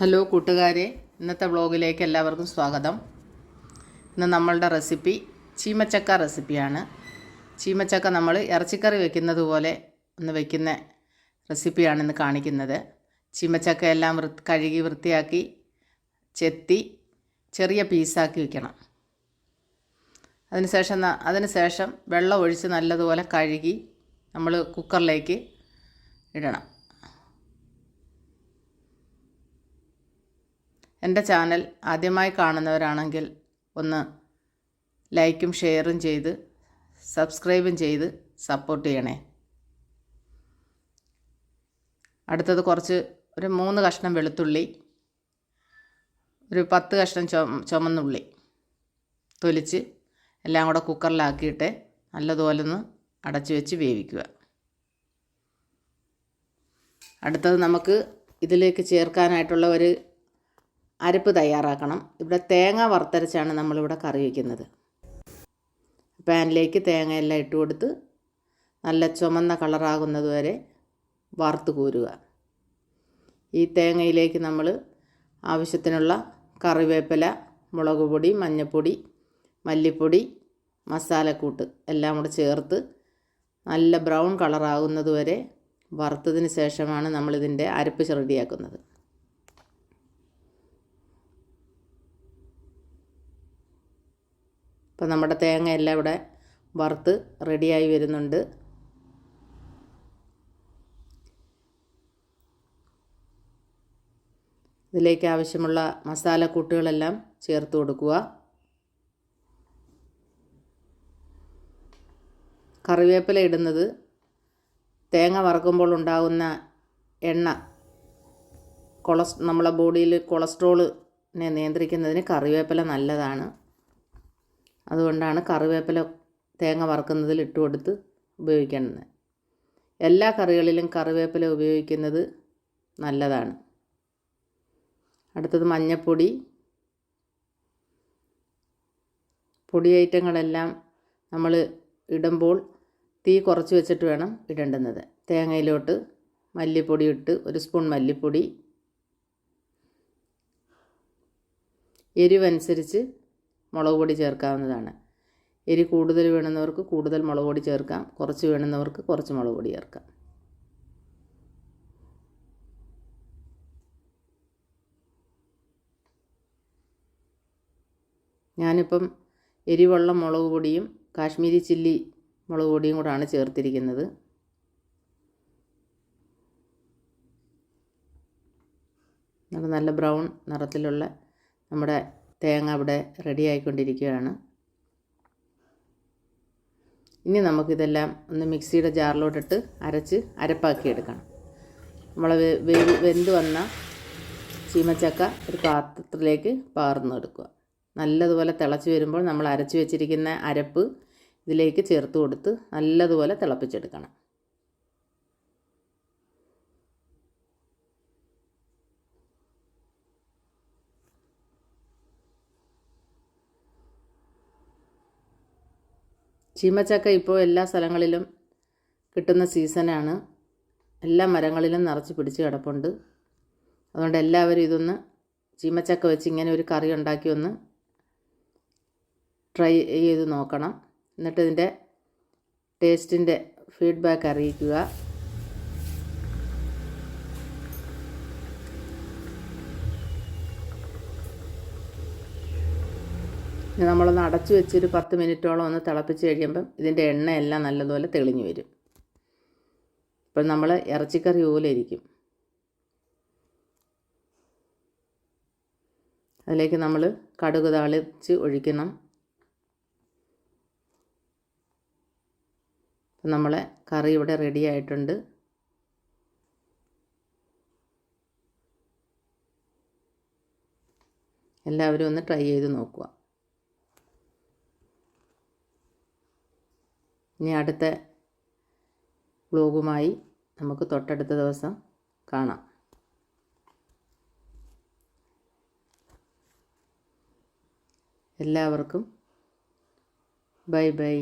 Hello കൂട്ടുകാരെ ഇന്നത്തെ വ്ളോഗിലേക്ക് എല്ലാവർക്കും സ്വാഗതം. ഇന്ന് നമ്മളുടെ റെസിപ്പി ചീമച്ചക്ക റെസിപ്പിയാണ്. ചീമച്ചക്ക നമ്മൾ ഇറച്ചിക്കറി വെക്കുന്നത് പോലെ ഒന്ന് വെക്കുന്ന റെസിപ്പിയാണ് ഇന്ന് കാണിക്കുന്നത്. ചീമച്ചക്ക എല്ലാം വൃ കഴുകി വൃത്തിയാക്കി ചെത്തി ചെറിയ പീസാക്കി വെക്കണം. അതിനുശേഷം അതിനുശേഷം വെള്ളം ഒഴിച്ച് നല്ലതുപോലെ കഴുകി നമ്മൾ കുക്കറിലേക്ക് ഇടണം. എന്റെ ചാനൽ ആദ്യമായി കാണുന്നവരാണെങ്കിൽ ഒന്ന് ലൈക്കും ഷെയറും ചെയ്ത് സബ്സ്ക്രൈബും ചെയ്ത് സപ്പോർട്ട് ചെയ്യണേ. അടുത്തത് കുറച്ച് ഒരു മൂന്ന് കഷ്ണം വെളുത്തുള്ളി ഒരു പത്ത് കഷ്ണം ചുമ ചുമന്നുള്ളി തൊലിച്ച് എല്ലാം കൂടെ കുക്കറിലാക്കിയിട്ട് നല്ലതുപോലെ ഒന്ന് അടച്ചു വെച്ച് വേവിക്കുക. അടുത്തത് നമുക്ക് ഇതിലേക്ക് ചേർക്കാനായിട്ടുള്ള ഒരു അരപ്പ് തയ്യാറാക്കണം. ഇവിടെ തേങ്ങ വറുത്തരച്ചാണ് നമ്മളിവിടെ കറി വയ്ക്കുന്നത്. പാനിലേക്ക് തേങ്ങയെല്ലാം ഇട്ട് കൊടുത്ത് നല്ല ചുമന്ന കളറാകുന്നത് വരെ വറുത്ത് കോരുക. ഈ തേങ്ങയിലേക്ക് നമ്മൾ ആവശ്യത്തിനുള്ള കറിവേപ്പില മുളക് പൊടി മഞ്ഞൾപ്പൊടി മല്ലിപ്പൊടി മസാലക്കൂട്ട് എല്ലാം കൂടെ ചേർത്ത് നല്ല ബ്രൗൺ കളറാകുന്നത് വരെ വറുത്തതിന് ശേഷമാണ് നമ്മളിതിന്റെ അരപ്പ് റെഡിയാക്കുന്നത് ഇപ്പം നമ്മുടെ തേങ്ങ എല്ലാം ഇവിടെ വറുത്ത് റെഡിയായി വരുന്നുണ്ട്. ഇതിലേക്ക് ആവശ്യമുള്ള മസാലക്കൂട്ടുകളെല്ലാം ചേർത്ത് കൊടുക്കുക. കറിവേപ്പില ഇടുന്നത് തേങ്ങ വറക്കുമ്പോൾ ഉണ്ടാകുന്ന എണ്ണ കൊളസ് നമ്മളെ ബോഡിയിൽ കൊളസ്ട്രോളിനെ നിയന്ത്രിക്കുന്നതിന് കറിവേപ്പില നല്ലതാണ്. അതുകൊണ്ടാണ് കറിവേപ്പില തേങ്ങ വറുക്കുന്നതിൽ ഇട്ട് കൊടുത്ത് ഉപയോഗിക്കുന്നത് എല്ലാ കറികളിലും കറിവേപ്പില ഉപയോഗിക്കുന്നത് നല്ലതാണ്. അടുത്തത് മഞ്ഞൾപ്പൊടി പൊടി ഐറ്റങ്ങളെല്ലാം നമ്മൾ ഇടുമ്പോൾ തീ കുറച്ച് വെച്ചിട്ട് വേണം ഇടേണ്ടുന്നത്. തേങ്ങയിലോട്ട് മല്ലിപ്പൊടി ഇട്ട് ഒരു സ്പൂൺ മല്ലിപ്പൊടി. എരിവനുസരിച്ച് മുളക് പൊടി ചേർക്കാവുന്നതാണ്. എരി കൂടുതൽ വേണമെന്നവർക്ക് കൂടുതൽ മുളക് പൊടി ചേർക്കാം. കുറച്ച് വേണമെന്നവർക്ക് കുറച്ച് മുളക് പൊടി ചേർക്കാം. ഞാനിപ്പം എരിവെള്ളം മുളക് പൊടിയും കാശ്മീരി ചില്ലി മുളക് പൊടിയും കൂടാണ് ചേർത്തിരിക്കുന്നത്. നല്ല ബ്രൗൺ നിറത്തിലുള്ള നമ്മുടെ തേങ്ങ ഇവിടെ റെഡി ആയിക്കൊണ്ടിരിക്കുകയാണ്. ഇനി നമുക്കിതെല്ലാം ഒന്ന് മിക്സിയുടെ ജാറിലോട്ടിട്ട് അരച്ച് അരപ്പാക്കി എടുക്കണം നമ്മൾ വെന്ത് വന്ന ചീമച്ചക്ക ഒരു പാത്രത്തിലേക്ക് പകർന്നെടുക്കുക നല്ലതുപോലെ തിളച്ച് വരുമ്പോൾ നമ്മൾ അരച്ച് വെച്ചിരിക്കുന്ന അരപ്പ് ഇതിലേക്ക് ചേർത്ത് കൊടുത്ത് നല്ലതുപോലെ തിളപ്പിച്ചെടുക്കണം. ചീമച്ചക്ക ഇപ്പോൾ എല്ലാ സ്ഥലങ്ങളിലും കിട്ടുന്ന സീസണാണ്. എല്ലാ മരങ്ങളിലും നിറച്ച് പിടിച്ച് കിടപ്പുണ്ട്. അതുകൊണ്ട് എല്ലാവരും ഇതൊന്ന് ചീമച്ചക്ക വെച്ച് ഇങ്ങനെ ഒരു കറി ഉണ്ടാക്കി ഒന്ന് ട്രൈ ചെയ്ത് നോക്കണം. എന്നിട്ട് ഇതിന്റെ ടേസ്റ്റിന്റെ ഫീഡ്ബാക്ക് അറിയിക്കുക. ഇനി നമ്മളൊന്ന് അടച്ചു വെച്ചൊരു പത്ത് മിനിറ്റോളം ഒന്ന് തിളപ്പിച്ച് കഴിയുമ്പം ഇതിന്റെ എണ്ണയെല്ലാം നല്ലതുപോലെ തെളിഞ്ഞു വരും. ഇപ്പം നമ്മൾ ഇറച്ചിക്കറി പോലെ ഇരിക്കും. അതിലേക്ക് നമ്മൾ കടുക് താളിച്ച് ഒഴിക്കണം. നമ്മളെ കറി ഇവിടെ റെഡി ആയിട്ടുണ്ട്. എല്ലാവരും ഒന്ന് ട്രൈ ചെയ്ത് നോക്കുക. ഇനി അടുത്ത വ്ലോഗുമായി നമുക്ക് തൊട്ടടുത്ത ദിവസം കാണാം. എല്ലാവർക്കും ബൈ ബൈ.